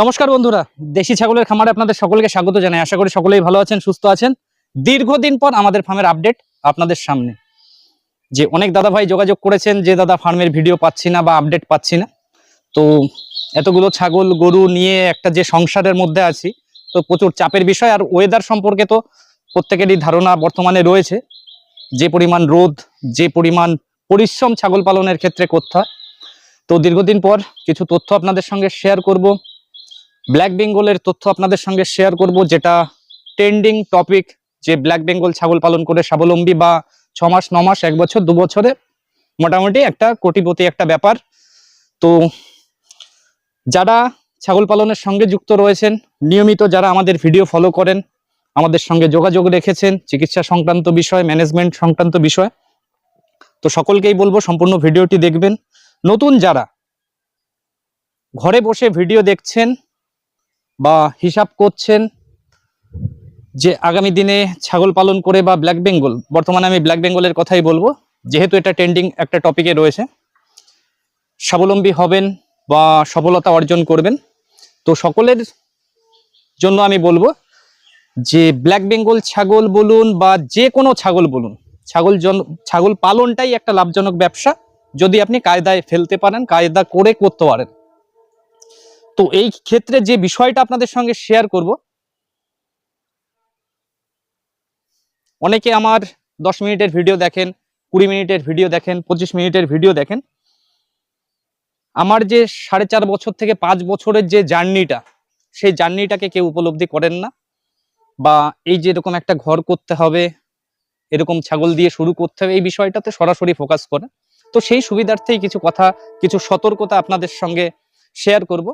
নমস্কার বন্ধুরা, দেশি ছাগলের খামারে আপনাদের সকলকে স্বাগত জানাই। আশা করি সকলেই ভালো আছেন, সুস্থ আছেন। দীর্ঘদিন পর আমাদের ফার্মের আপডেট আপনাদের সামনে। যে অনেক দাদা ভাই যোগাযোগ করেছেন যে, দাদা ফার্মের ভিডিও পাচ্ছি না বা আপডেট পাচ্ছি না। তো এতগুলো ছাগল, গরু নিয়ে একটা যে সংসারের মধ্যে আছি, তো প্রচুর চাপের বিষয়। আর ওয়েদার সম্পর্কে তো প্রত্যেকেরই ধারণা বর্তমানে রয়েছে। যে পরিমাণ রোদ, যে পরিমাণ পরিশ্রম ছাগল পালনের ক্ষেত্রে করতে হয়। তো দীর্ঘদিন পর কিছু তথ্য আপনাদের সঙ্গে শেয়ার করব। ব্ল্যাক বেঙ্গলের তথ্য আপনাদের সঙ্গে শেয়ার করব, যেটা ট্রেন্ডিং টপিক যে ব্ল্যাক বেঙ্গল ছাগল পালন করে স্বাবলম্বী বা ছ মাস, ন মাস, এক বছর, দু বছরে মোটামুটি একটা কোটিপতি একটা ব্যাপার। তো যারা ছাগল পালনের সঙ্গে যুক্ত রয়েছেন, নিয়মিত যারা আমাদের ভিডিও ফলো করেন, আমাদের সঙ্গে যোগাযোগ রেখেছেন, চিকিৎসা সংক্রান্ত বিষয় ম্যানেজমেন্ট সংক্রান্ত বিষয়, তো সকলকেই বলব সম্পূর্ণ ভিডিওটি দেখবেন। নতুন যারা ঘরে বসে ভিডিও দেখছেন বা হিসাব করছেন যে আগামী দিনে ছাগল পালন করে বা ব্ল্যাক বেঙ্গল বর্তমানে আমি ব্ল্যাক বেঙ্গলের কথাই বলব, যেহেতু এটা ট্রেন্ডিং একটা টপিকে রয়েছে, স্বাবলম্বী হবেন বা সফলতা অর্জন করবেন। তো সকলের জন্য আমি বলব যে ব্ল্যাক বেঙ্গল ছাগল বলুন বা যে কোনো ছাগল বলুন, ছাগল জন, ছাগল পালনটাই একটা লাভজনক ব্যবসা, যদি আপনি কায়দায় ফেলতে পারেন, কায়দা করে করতে পারেন। তো এই ক্ষেত্রে যে বিষয়টা আপনাদের সঙ্গে শেয়ার করব, অনেকে আমার দশ মিনিটের ভিডিও দেখেন, কুড়ি মিনিটের ভিডিও দেখেন, পঁচিশ মিনিটের ভিডিও দেখেন। আমার যে সাড়ে চার বছর থেকে পাঁচ বছরের যে জার্নিটা, সেই জার্নিটাকে কেউ উপলব্ধি করেন না। বা এই যে এরকম একটা ঘর করতে হবে, এরকম ছাগল দিয়ে শুরু করতে হবে, এই বিষয়টাতে সরাসরি ফোকাস করে। তো সেই সুবিধার্থেই কিছু কথা, কিছু সতর্কতা আপনাদের সঙ্গে শেয়ার করব।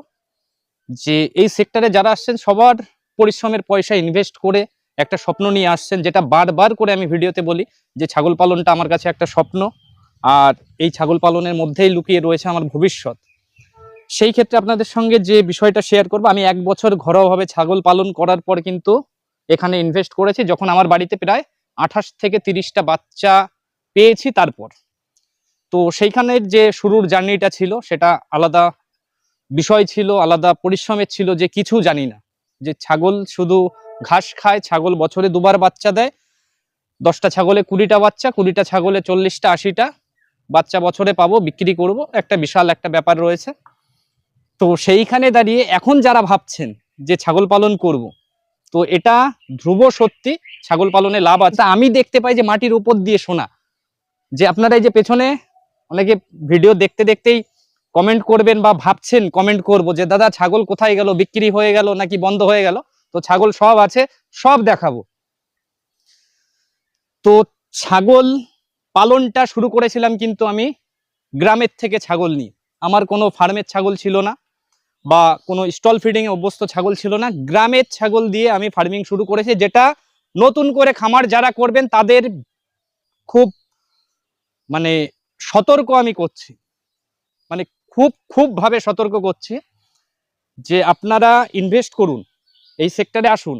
যে এই সেক্টরে যারা আসছেন, সবার পরিশ্রমের পয়সা ইনভেস্ট করে একটা স্বপ্ন নিয়ে আসছেন, যেটা বারবার করে আমি ভিডিওতে বলি যে ছাগল পালনটা আমার কাছে একটা স্বপ্ন। আর এই ছাগল পালনের মধ্যেই লুকিয়ে রয়েছে আমার ভবিষ্যৎ। সেই ক্ষেত্রে আপনাদের সঙ্গে যে বিষয়টা শেয়ার করব, আমি এক বছর ঘরোয়াভাবে ছাগল পালন করার পর কিন্তু এখানে ইনভেস্ট করেছি, যখন আমার বাড়িতে প্রায় আঠাশ থেকে তিরিশটা বাচ্চা পেয়েছি তারপর। তো সেইখানের যে শুরুর জার্নিটা ছিল, সেটা আলাদা বিষয় ছিল, আলাদা পরিশ্রমের ছিল যে কিছু জানি না। যে ছাগল শুধু ঘাস খায়, ছাগল বছরে দুবার বাচ্চা দেয়, দশটা ছাগলে কুড়িটা বাচ্চা, কুড়িটা ছাগলে চল্লিশটা, আশিটা বাচ্চা বছরে পাবো, বিক্রি করব, একটা বিশাল একটা ব্যাপার রয়েছে। তো সেইখানে দাঁড়িয়ে এখন যারা ভাবছেন যে ছাগল পালন করব, তো এটা ধ্রুব সত্যি, ছাগল পালনে লাভ আছে। আমি দেখতে পাই যে মাটির উপর দিয়ে শোনা যে আপনারা এই যে পেছনে অনেকে ভিডিও দেখতে দেখতেই কমেন্ট করবেন বা ভাবছেন কমেন্ট করব যে, দাদা, ছাগল কোথায় গেল? বিক্রি হয়ে গেল নাকি বন্ধ হয়ে গেল? তো ছাগল সব আছে, সব দেখাবো। তো ছাগল পালনটা শুরু করেছিলাম কিন্তু আমি গ্রামের থেকে ছাগল নিয়ে। আমার কোনো ফার্মের ছাগল ছিল না বা কোনো স্টল ফিডিং এ অভ্যস্ত ছাগল ছিল না। গ্রামের ছাগল দিয়ে আমি ফার্মিং শুরু করেছি, যেটা নতুন করে খামার যারা করবেন তাদের খুব মানে সতর্ক আমি করছি। মানে খুব খুব ভাবে সতর্ক করছি যে আপনারা ইনভেস্ট করুন, এই সেক্টরে আসুন।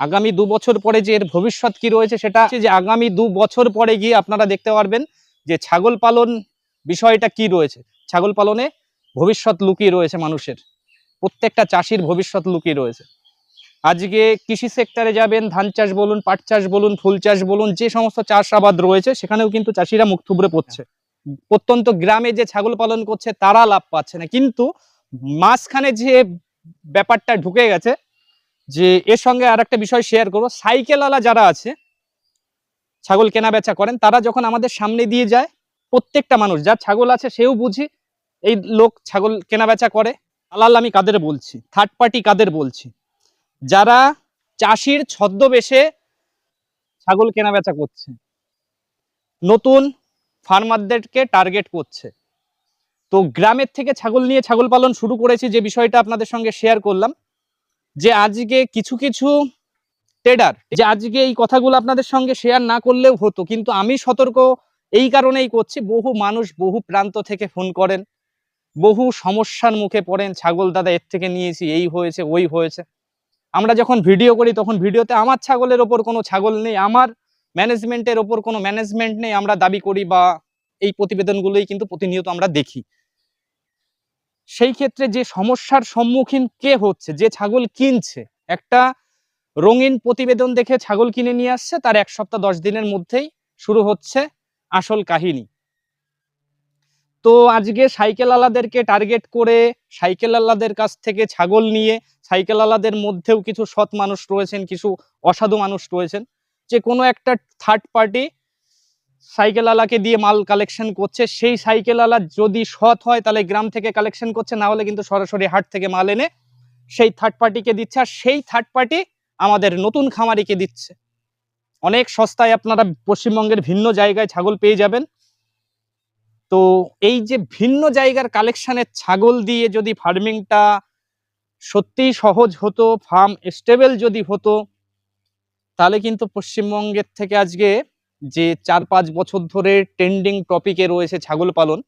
আগামী দু বছর পরে যে এর ভবিষ্যৎ কি রয়েছে সেটা যে আগামী দু বছর পরে গিয়ে আপনারা দেখতে পারবেন যে ছাগল পালন বিষয়টা কি রয়েছে। ছাগল পালনে ভবিষ্যৎ লুকিয়ে রয়েছে মানুষের। প্রত্যেকটা চাষির ভবিষ্যৎ লুকিয়ে রয়েছে। আজকে কৃষি সেক্টরে যাবেন, ধান চাষ বলুন, পাট চাষ বলুন, ফুল চাষ বলুন, যে সমস্ত চাষাবাদ রয়েছে সেখানেও কিন্তু চাষিরা মুখ থুবড়ে পড়ছে। প্রত্যন্ত গ্রামে যে ছাগল পালন করছে, তারা লাভ পাচ্ছে না। কিন্তু মাঝখানে যে ব্যাপারটা ঢুকে গেছে, যে এর সঙ্গে আর একটা বিষয় শেয়ার করব। সাইকেলওয়ালা যারা আছে, ছাগল কেনা বেচা করেন, তারা যখন আমাদের সামনে দিয়ে যায়, প্রত্যেকটা মানুষ, যার ছাগল আছে সেও বুঝি, এই লোক ছাগল কেনা বেচা করে। আলাল আমি কাদের বলছি? থার্ড পার্টি কাদের বলছি? যারা চাষির ছদ্মবেশে ছাগল কেনা বেচা করছে। নতুন ফার্মারদেরকে টার্গেট করছে। তো গ্রামের থেকে ছাগল নিয়ে ছাগল পালন শুরু করেছি যে বিষয়টা আপনাদের সঙ্গে শেয়ার করলাম। যে আজকে কিছু কিছু ট্রেডার যে আজকে এই কথাগুলো আপনাদের সঙ্গে শেয়ার না করলেও হতো, কিন্তু আমি সতর্ক এই কারণেই করছি, বহু মানুষ বহু প্রান্ত থেকে ফোন করেন, বহু সমস্যার মুখে পড়েন, ছাগল দাদা এর থেকে নিয়েছি, এই হয়েছে, ওই হয়েছে। আমরা যখন ভিডিও করি, তখন ভিডিওতে আমার ছাগলের ওপর কোনো ছাগল নেই, আমার ম্যানেজমেন্টের ওপর কোনো ম্যানেজমেন্ট নেই, আমরা দাবি করি বা এই প্রতিবেদনগুলোই কিন্তু প্রতিনিয়ত আমরা দেখি। সেই ক্ষেত্রে যে সমস্যার সম্মুখীন কে হচ্ছে, যে ছাগল কিনছে, একটা রঙিন প্রতিবেদন দেখে ছাগল কিনে নিয়ে আসছে, তার এক সপ্তাহ দশ দিনের মধ্যেই শুরু হচ্ছে আসল কাহিনী। তো আজকে সাইকেল আলাদেরকে টার্গেট করে, সাইকেল আলাদের কাছ থেকে ছাগল নিয়ে, সাইকেল আলাদের মধ্যেও কিছু সৎ মানুষ রয়েছেন, কিছু অসাধু মানুষ রয়েছেন। যে কোনো একটা থার্ড পার্টি সাইকেল আলাকে দিয়ে মাল কালেকশন করছে, সেই সাইকেল আলা যদি সৎ হয়, তাহলে গ্রাম থেকে কালেকশন করছে, না হলে কিন্তু সরাসরি হাট থেকে মাল এনে সেই থার্ড পার্টিকে দিচ্ছে। আর সেই থার্ড পার্টি আমাদের নতুন খামারিকে দিচ্ছে। অনেক সস্তায় আপনারা পশ্চিমবঙ্গের ভিন্ন জায়গায় ছাগল পেয়ে যাবেন। তো এই যে ভিন্ন জায়গার কালেকশনের ছাগল দিয়ে যদি ফার্মিংটা সত্যিই সহজ হতো ফার্ম স্টেবল যদি হতো তাহলে কিন্তু পশ্চিমবঙ্গের থেকে আজকে যে চার পাঁচ বছর ধরে ট্রেন্ডিং টপিকে রয়েছে ছাগল পালন,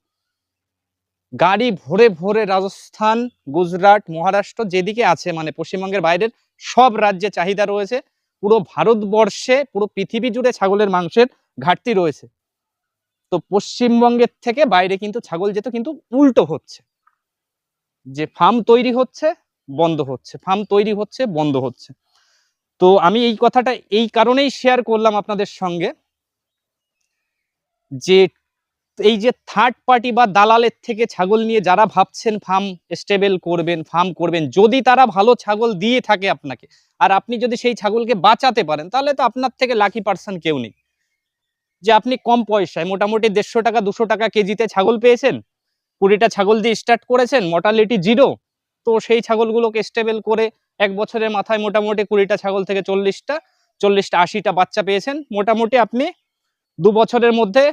গাড়ি ভরে ভরে রাজস্থান, গুজরাট, মহারাষ্ট্র যেদিকে আছে মানে পশ্চিমবঙ্গের বাইরের সব রাজ্যে চাহিদা রয়েছে, পুরো ভারতবর্ষে, পুরো পৃথিবী জুড়ে ছাগলের মাংসের ঘাটতি রয়েছে। তো পশ্চিমবঙ্গের থেকে বাইরে কিন্তু ছাগল যেত কিন্তু উল্টো হচ্ছে। যে ফার্ম তৈরি হচ্ছে, বন্ধ হচ্ছে। ফার্ম তৈরি হচ্ছে, বন্ধ হচ্ছে। তো আমি এই কথাটা এই কারণেই শেয়ার করলাম আপনাদের সঙ্গে যে এই যে থার্ড পার্টি বা দালালের থেকে ছাগল নিয়ে যারা ভাবছেন ফার্ম স্টেবল করবেন ফার্ম করবেন, যদি তারা ভালো ছাগল দিয়ে থাকে আপনাকে, আর আপনি যদি সেই ছাগলকে বাঁচাতে পারেন, তাহলে তো আপনার থেকে লাকি পার্সন কেউ নেই। যে আপনি কম পয়সায় মোটামুটি দেড়শো টাকা, দুশো টাকা কেজিতে ছাগল পেয়েছেন, কুড়িটা ছাগল দিয়ে স্টার্ট করেছেন মর্টালিটি জিরো তো সেই ছাগলগুলোকে স্টেবল করে এক বছরের মাথায় মোটামুটি কুড়িটা ছাগল থেকে চল্লিশটা চল্লিশটা, আশিটা বাচ্চা পেয়েছেন। মোটামুটি আপনি দু বছরের মধ্যে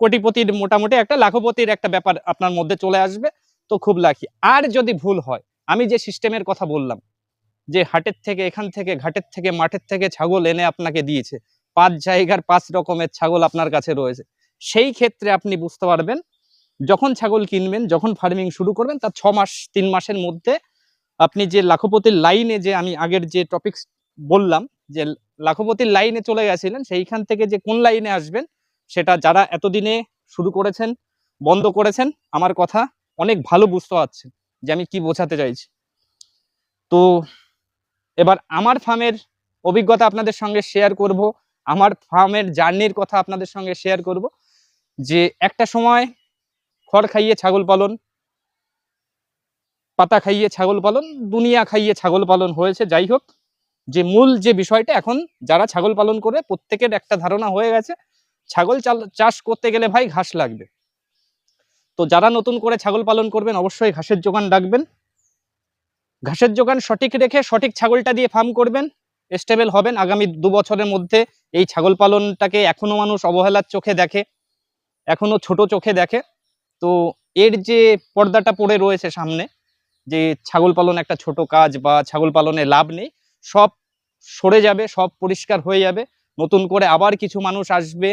কোটিপতির মোটামুটি একটা, লাখপতির একটা ব্যাপার আপনার মধ্যে চলে আসবে। তো খুব লাখি আর যদি ভুল হয়, আমি যে সিস্টেমের কথা বললাম, যে হাটের থেকে, এখান থেকে, ঘাটের থেকে, মাঠের থেকে ছাগল এনে আপনাকে দিয়েছে, পাঁচ জায়গার পাঁচ রকমের ছাগল আপনার কাছে রয়েছে, সেই ক্ষেত্রে আপনি বুঝতে পারবেন, যখন ছাগল কিনবেন, যখন ফার্মিং শুরু করবেন, তার ছ মাস, তিন মাসের মধ্যে আপনি যে লাখপতির লাইনে যে আমি আগের যে টপিকস বললাম, যে লাখপতির লাইনে চলে গেছিলেন, সেইখান থেকে যে কোন লাইনে আসবেন, সেটা যারা এতদিনে শুরু করেছেন, বন্ধ করেছেন, আমার কথা অনেক ভালো বুঝতে পারছেন যে আমি কি বোঝাতে চাইছি। তো এবার আমার ফার্মের অভিজ্ঞতা আপনাদের সঙ্গে শেয়ার করব, আমার ফার্মের জার্নির কথা আপনাদের সঙ্গে শেয়ার করব, যে একটা সময় খড় খাইয়ে ছাগল পালন পাতা খাইয়ে ছাগল পালন, দুনিয়া খাইয়ে ছাগল পালন হয়েছে, যাই হোক। যে মূল যে বিষয়টা, এখন যারা ছাগল পালন করে, প্রত্যেকের একটা ধারণা হয়ে গেছে, ছাগল চাষ করতে গেলে ভাই ঘাস লাগবে। তো যারা নতুন করে ছাগল পালন করবেন, অবশ্যই ঘাসের যোগান রাখবেন ঘাসের যোগান সঠিক রেখে সঠিক ছাগলটা দিয়ে ফার্ম করবেন স্টেবল হবেন। আগামী দু বছরের মধ্যে এই ছাগল পালনটাকে এখনও মানুষ অবহেলার চোখে দেখে, এখনও ছোট চোখে দেখে। তো এর যে পর্দাটা পড়ে রয়েছে সামনে যে ছাগল পালন একটা ছোট কাজ বা ছাগল পালনে লাভ নেই, সব সরে যাবে, সব পরিষ্কার হয়ে যাবে। নতুন করে আবার কিছু মানুষ আসবে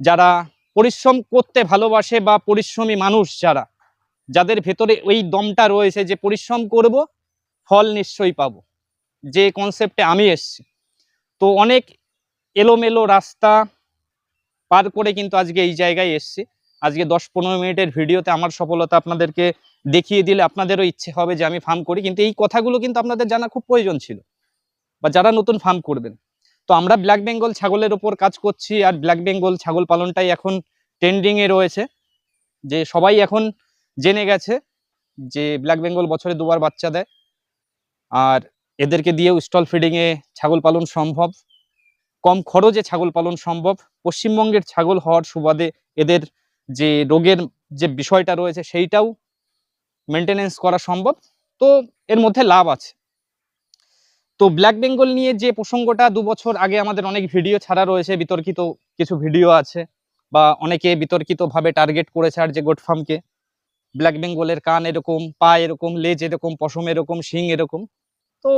যারা পরিশ্রম করতে ভালোবাসে বা পরিশ্রমী মানুষ যারা, যাদের ভেতরে ওই দমটা রয়েছে যে পরিশ্রম করব, ফল নিশ্চয়ই পাবো। যে কনসেপ্টে আমি এসছি। তো অনেক এলোমেলো রাস্তা পার করে কিন্তু আজকে এই জায়গায় এসছি। আজকে দশ পনেরো মিনিটের ভিডিওতে আমার সফলতা আপনাদেরকে দেখিয়ে দিলে আপনাদেরও ইচ্ছে হবে যে আমি ফার্ম করি। কিন্তু এই কথাগুলো কিন্তু আপনাদের জানা খুব প্রয়োজন ছিল। বা যারা নতুন ফার্ম করবেন। তো আমরা ব্ল্যাক বেঙ্গল ছাগলের ওপর কাজ করছি আর ব্ল্যাক বেঙ্গল ছাগল পালনটাই এখন ট্রেন্ডিংয়ে রয়েছে। যে সবাই এখন জেনে গেছে যে ব্ল্যাক বেঙ্গল বছরে দুবার বাচ্চা দেয়। আর এদেরকে দিয়েও স্টল ফিডিংয়ে ছাগল পালন সম্ভব। কম খরচে ছাগল পালন সম্ভব। পশ্চিমবঙ্গের ছাগল হওয়ার সুবাদে এদের যে রোগের যে বিষয়টা রয়েছে সেইটাও মেনটেনেন্স করা সম্ভব। তো এর মধ্যে লাভ আছে। তো ব্ল্যাক বেঙ্গল নিয়ে যে প্রসঙ্গটা দু বছর আগে আমাদের অনেক ভিডিও ছাড়া রয়েছে, বিতর্কিত কিছু ভিডিও আছে বা অনেকে বিতর্কিতভাবে টার্গেট করেছে আর যে গোট ফার্মকে ব্ল্যাক বেঙ্গলের কান এরকম, পা এরকম, লেজ এরকম, পশম এরকম, শিং এরকম। তো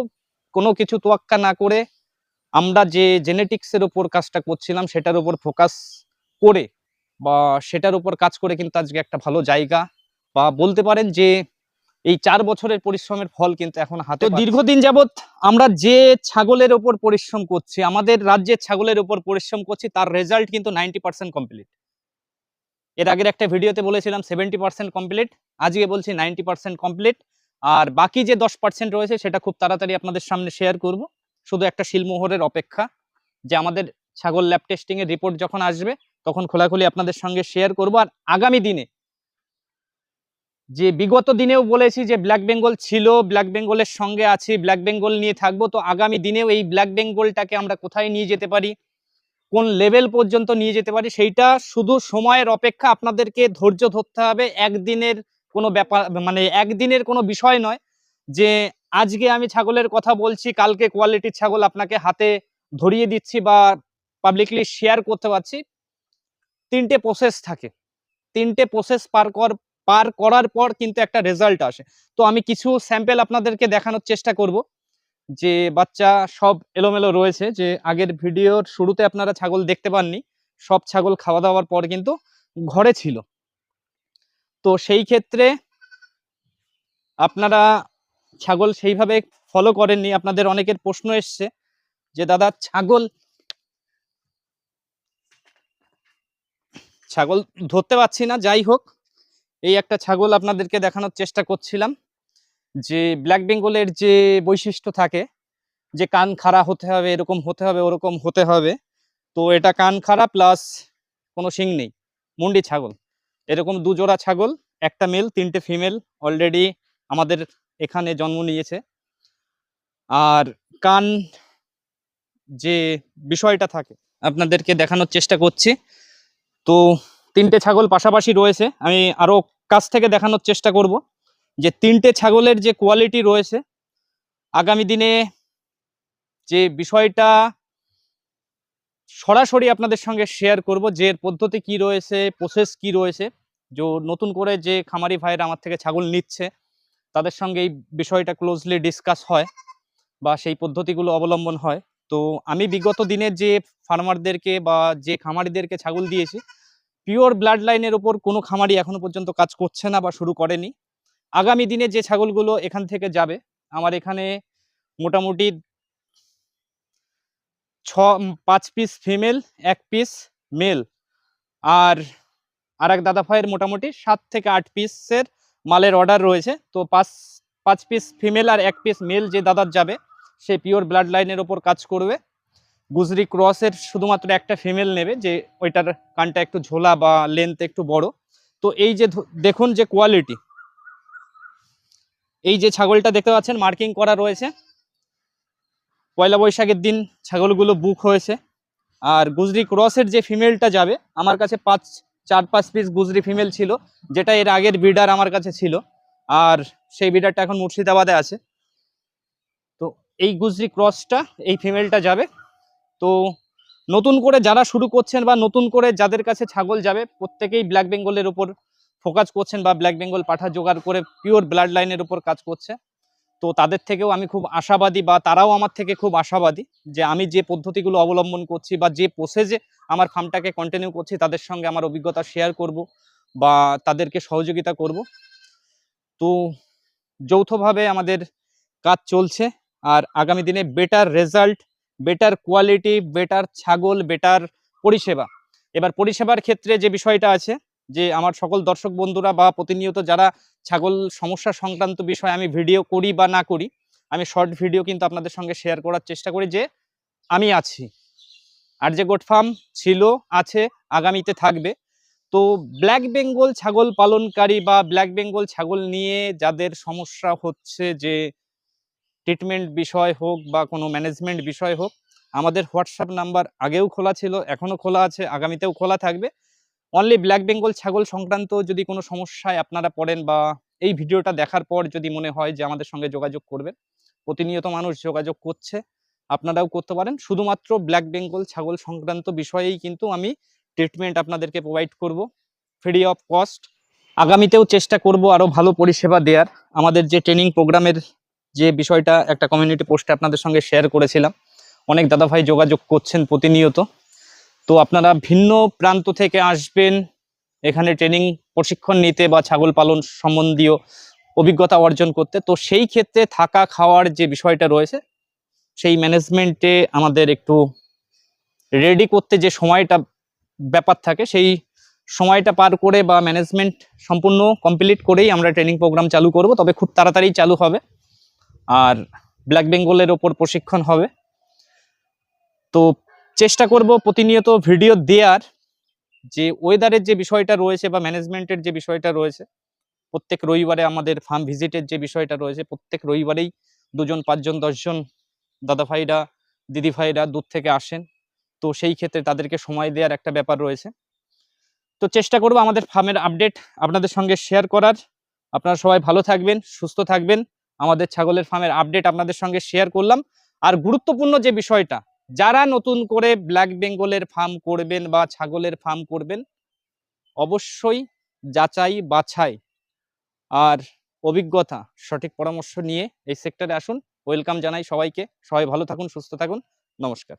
কোনো কিছু তোয়াক্কা না করে আমরা যে জেনেটিক্সের ওপর কাজটা করছিলাম, সেটার উপর ফোকাস করে বা সেটার উপর কাজ করে কিন্তু আজকে একটা ভালো জায়গা বা বলতে পারেন যে এই চার বছরের পরিশ্রমের ফল কিন্তু এখন হাতে দীর্ঘদিন যাবৎ আমরা যে ছাগলের ওপর পরিশ্রম করছি আমাদের রাজ্যের ছাগলের উপর পরিশ্রম করছি তার রেজাল্ট কিন্তু নাইনটি পার্সেন্ট কমপ্লিট এর আগের একটা ভিডিওতে বলেছিলাম সেভেন্টি পার্সেন্ট কমপ্লিট আজকে বলছি নাইনটি পার্সেন্ট কমপ্লিট আর বাকি যে দশ পার্সেন্ট রয়েছে সেটা খুব তাড়াতাড়ি আপনাদের সামনে শেয়ার করব। শুধু একটা শিলমোহরের অপেক্ষা যে আমাদের ছাগল ল্যাব টেস্টিং এর রিপোর্ট যখন আসবে তখন খোলাখুলি আপনাদের সঙ্গে শেয়ার করব। আর আগামী দিনে যে বিগত দিনেও বলেছি যে ব্ল্যাক বেঙ্গল ছিল ব্ল্যাক বেঙ্গলের সঙ্গে আছি ব্ল্যাক বেঙ্গল নিয়ে থাকব। তো আগামী দিনেও এই ব্ল্যাক বেঙ্গলটাকে আমরা কোথায় নিয়ে যেতে পারি? কোন লেভেল পর্যন্ত নিয়ে যেতে পারি? সেইটা শুধু সময়ের অপেক্ষা আপনাদেরকে ধৈর্য ধরতে হবে। একদিনের কোনো ব্যাপার মানে একদিনের কোনো বিষয় নয় যে আজকে আমি ছাগলের কথা বলছি, কালকে কোয়ালিটির ছাগল আপনাকে হাতে ধরিয়ে দিচ্ছি বা পাবলিকলি শেয়ার করতে পারছি। তিনটে প্রসেস থাকে। তিনটে প্রসেস পার কর পার করার পর কিন্তু একটা রেজাল্ট আসে। তো আমি কিছু স্যাম্পেল আপনাদেরকে দেখানোর চেষ্টা করব। যে বাচ্চা সব এলোমেলো রয়েছে, যে আগের ভিডিওর শুরুতে আপনারা ছাগল দেখতে পাননি, সব ছাগল খাওয়া দাওয়ার পর কিন্তু ঘরে ছিল। তো সেই ক্ষেত্রে আপনারা ছাগল সেইভাবে ফলো করেননি। আপনাদের অনেকের প্রশ্ন এসছে যে, দাদা, ছাগল ছাগল ধরতে পারছি না, যাই হোক। এই একটা ছাগল আপনাদেরকে দেখানোর চেষ্টা করছিলাম। যে ব্ল্যাক বেঙ্গলের যে বৈশিষ্ট্য থাকে, যে কান খাড়া হতে হবে, এরকম হতে হবে, ওরকম হতে হবে, তো এটা কান খাড়া প্লাস কোনো শিং নেই, মুন্ডি ছাগল। এরকম দুজোড়া ছাগল, একটা মেল তিনটে ফিমেল অলরেডি আমাদের এখানে জন্ম নিয়েছে। আর কান যে বিষয়টা থাকে, আপনাদেরকে দেখানোর চেষ্টা করছি। তো তিনটে ছাগল পাশাপাশি রয়েছে। আমি আরও কাছ থেকে দেখানোর চেষ্টা করব যে তিনটে ছাগলের যে কোয়ালিটি রয়েছে, আগামী দিনে যে বিষয়টা সরাসরি আপনাদের সঙ্গে শেয়ার করব, যে এর পদ্ধতি কি রয়েছে প্রসেস কি রয়েছে, যে নতুন করে যে খামারি ভাইয়েরা আমার থেকে ছাগল নিচ্ছে, তাদের সঙ্গে এই বিষয়টা ক্লোজলি ডিসকাস হয় বা সেই পদ্ধতিগুলো অবলম্বন হয়। তো আমি বিগত দিনের যে ফার্মারদেরকে বা যে খামারিদেরকে ছাগল দিয়েছি পিওর ব্লাড লাইনের ওপর কোনো খামারি এখনও পর্যন্ত কাজ করছে না বা শুরু করেনি। আগামী দিনে যে ছাগলগুলো এখান থেকে যাবে, আমার এখানে মোটামুটি ছ পাঁচ পিস ফিমেল এক পিস মেল আর আর এক দাদা ভাইয়ের মোটামুটি সাত থেকে আট পিসের মালের অর্ডার রয়েছে। তো পাঁচ পাঁচ পিস ফিমেল আর এক পিস মেল যে দাদার যাবে সে পিওর ব্লাড লাইনের ওপর কাজ করবে। গুজরি ক্রসের শুধুমাত্র একটা ফিমেল নেবে, যে ওইটার কানটা একটু ঝোলা বা লেন্থ একটু বড়। তো এই যে দেখুন যে কোয়ালিটি এই যে ছাগলটা দেখতে পাচ্ছেন মার্কিং করা রয়েছে। পয়লা বৈশাখের দিন ছাগলগুলো বুক হয়েছে। আর গুজরি ক্রসের যে ফিমেলটা যাবে, আমার কাছে পাঁচ, চার, পাঁচ পিস গুজরি ফিমেল ছিল, যেটা এর আগের বিডার আমার কাছে ছিল। আর সেই বিডারটা এখন মুর্শিদাবাদে আছে। এই গুজরি ক্রসটা, এই ফিমেলটা যাবে। তো নতুন করে যারা শুরু করছেন বা নতুন করে যাদের কাছে ছাগল যাবে, প্রত্যেকেই ব্ল্যাক বেঙ্গলের উপর ফোকাস করছেন বা ব্ল্যাক বেঙ্গল পাঠা জোগাড় করে পিওর ব্লাড লাইনের উপর কাজ করছে। তো তাদের থেকেও আমি খুব আশাবাদী বা তারাও আমার থেকে খুব আশাবাদী যে আমি যে পদ্ধতিগুলো অবলম্বন করছি বা যে প্রসেসে আমার ফার্মটাকে কন্টিনিউ করছি, তাদের সঙ্গে আমার অভিজ্ঞতা শেয়ার করব বা তাদেরকে সহযোগিতা করব। তো যৌথভাবে আমাদের কাজ চলছে। আর আগামী দিনে better result better quality better ছাগল বেটার পরিষেবা। এবার পরিষেবার ক্ষেত্রে যে বিষয়টা আছে, যে আমার সকল দর্শক বন্ধুরা বা প্রতিনিয়ত যারা ছাগল সমস্যা সংক্রান্ত বিষয়ে আমি ভিডিও করি বা না করি, আমি শর্ট ভিডিও কিন্তু আপনাদের সঙ্গে শেয়ার করার চেষ্টা করি যে আমি আছি। আর যে গোট ফার্ম ছিল, আছে, আগামীতে থাকবে। তো ব্ল্যাক বেঙ্গল ছাগল পালনকারী বা ব্ল্যাক বেঙ্গল ছাগল নিয়ে যাদের সমস্যা হচ্ছে যে ট্রিটমেন্ট বিষয় হোক বা কোনো ম্যানেজমেন্ট বিষয় হোক, আমাদের হোয়াটসঅ্যাপ নাম্বার আগেও খোলা ছিল, এখনও খোলা আছে, আগামীতেও খোলা থাকবে। অনলি ব্ল্যাক বেঙ্গল ছাগল সংক্রান্ত যদি কোনো সমস্যায় আপনারা পড়েন বা এই ভিডিওটা দেখার পর যদি মনে হয় যে আমাদের সঙ্গে যোগাযোগ করবেন, প্রতিনিয়ত মানুষ যোগাযোগ করছে, আপনারাও করতে পারেন। শুধুমাত্র ব্ল্যাক বেঙ্গল ছাগল সংক্রান্ত বিষয়েই কিন্তু আমি ট্রিটমেন্ট আপনাদেরকে প্রোভাইড করব ফ্রি অফ কস্ট আগামীতেও চেষ্টা করব আরও ভালো পরিষেবা দেওয়ার আমাদের যে ট্রেনিং প্রোগ্রামের যে বিষয়টা একটা কমিউনিটি পোস্টে আপনাদের সঙ্গে শেয়ার করেছিলাম। অনেক দাদাভাই যোগাযোগ করছেন প্রতিনিয়ত। তো আপনারা ভিন্ন প্রান্ত থেকে আসবেন, এখানে ট্রেনিং প্রশিক্ষণ নিতে বা ছাগল পালন সম্বন্ধীয় অভিজ্ঞতা অর্জন করতে। তো সেই ক্ষেত্রে থাকা, খাওয়ার যে বিষয়টা রয়েছে, সেই ম্যানেজমেন্টে আমাদের একটু রেডি করতে যে সময়টা, ব্যাপার থাকে, সেই সময়টা পার করে বা ম্যানেজমেন্ট সম্পূর্ণ কমপ্লিট করেই আমরা ট্রেনিং প্রোগ্রাম চালু করব। তবে খুব তাড়াতাড়ি চালু হবে। আর ব্ল্যাক বেঙ্গলের ওপর প্রশিক্ষণ হবে। তো চেষ্টা করব প্রতিনিয়ত ভিডিও দেওয়ার, যে ওয়েদারের যে বিষয়টা রয়েছে বা ম্যানেজমেন্টের যে বিষয়টা রয়েছে, প্রত্যেক রবিবারে আমাদের ফার্ম ভিজিটের যে বিষয়টা রয়েছে, প্রত্যেক রবিবারেই দুজন, পাঁচজন, দশজন দাদা ভাইরা, দিদি ভাইরা দূর থেকে আসেন। তো সেই ক্ষেত্রে তাদেরকে সময় দেওয়ার একটা ব্যাপার রয়েছে। তো চেষ্টা করব আমাদের ফার্মের আপডেট আপনাদের সঙ্গে শেয়ার করার। আপনারা সবাই ভালো থাকবেন, সুস্থ থাকবেন। আমাদের ছাগলের ফার্মের আপডেট আপনাদের সঙ্গে শেয়ার করলাম। আর গুরুত্বপূর্ণ যে বিষয়টা, যারা নতুন করে ব্ল্যাক বেঙ্গলের ফার্ম করবেন বা ছাগলের ফার্ম করবেন, অবশ্যই যাচাই বাছাই আর অভিজ্ঞতা, সঠিক পরামর্শ নিয়ে এই সেক্টরে আসুন। ওয়েলকাম জানাই সবাইকে। সবাই ভালো থাকুন, সুস্থ থাকুন। নমস্কার।